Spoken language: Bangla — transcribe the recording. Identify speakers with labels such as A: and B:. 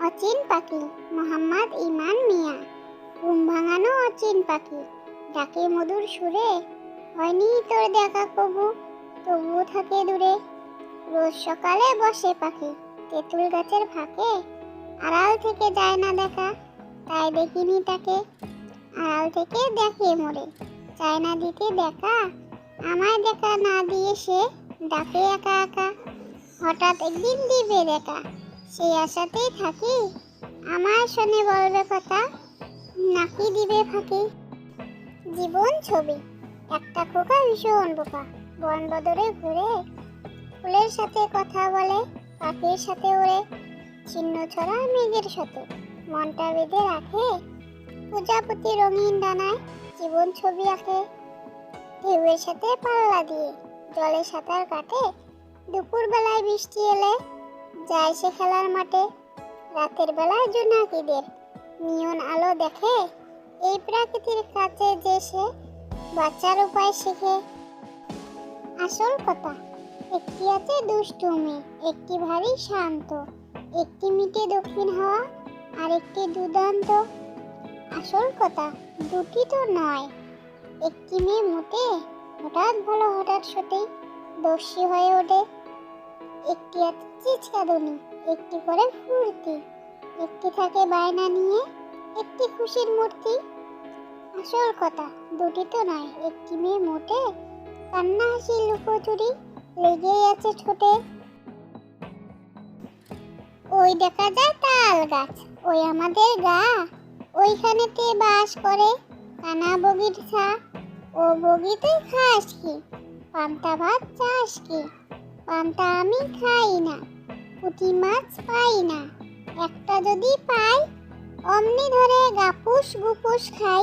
A: অচিন পাখি, মোহাম্মদ ইমান মিয়া। ঘুম ভাঙানো অচিন পাখি, ডাকে মধুর সুরে, হয়নি তোর দেখা কবু, তবুও থাকে দূরে। রোজ সকালে বসে পাখি, তেঁতুল গাছের ফাঁকে। আড়াল থেকে যায় না দেখা, তাই দেখিনি তাকে। আড়াল থেকে দেখে মরে, চায় না দিতে দেখা। আমায় দেখা না দিয়ে সে ডাকে একা একা। হঠাৎ একদিন দিবে দেখা। সেই আশাতেই থাকি। আমার শোনে বলবে কথা, নাকি দিবে ফাঁকি? জীবন ছবি, একটা খোকা ভীষণ বোকা। বন বদরে ঘুরে, ফুলের সাথে কথা বলে, পাখির সাথে ওড়ে চিহ্ন ছড়া মেঘের সাথে, মনটা বেঁধে রাখে। প্রজাপতি রঙিন ডানায় জীবন ছবি আঁকে। ঢেউয়ের সাথে পাল্লা দিয়ে, জলে সাঁতার কাটে। দুপুর বেলায় বৃষ্টি এলে যায় সে খেলার মাঠে। রাতের বেলায় জোনাকিদের নিয়ন আলো দেখে এই প্রাকৃতির কাছে যে সে বাচ্চার উপায় শেখে। আসল কথা, একটি আছে দুষ্টু মেয়ে, একটি ভারী শান্ত, একটি মিটে দক্ষিণ হাওয়া আর একটি দুর্দান্ত। আসল কথা, দুটি তো নয়, একটি মেয়ে মোটে হঠাৎ ভালো হঠাৎ সটে দস্যি হয়ে ওঠে। একটি আছে চিচকাদনি, একটি করে ফুর্তি একটি থাকে বায়না নিয়ে, একটি খুশির মূর্তি। আসল কথা, দুটি তো নয়, একটি মেয়ে মোটে, কান্না হাসি লুকোচুরি লেগেই আছে ছোটে ওই দেখা যায় তাল গাছ, ওই আমাদের গা, ওইখানেতে বাস করে কানা বগির ছা। ও বগিতে খাস কি, পান্তা ভাত চাস কি? পান্তা আমি খাই না, পুঁটি মাছ পাই না। একটা যদি পাই, অমনি ধরে গাপুস গুপুস খাই।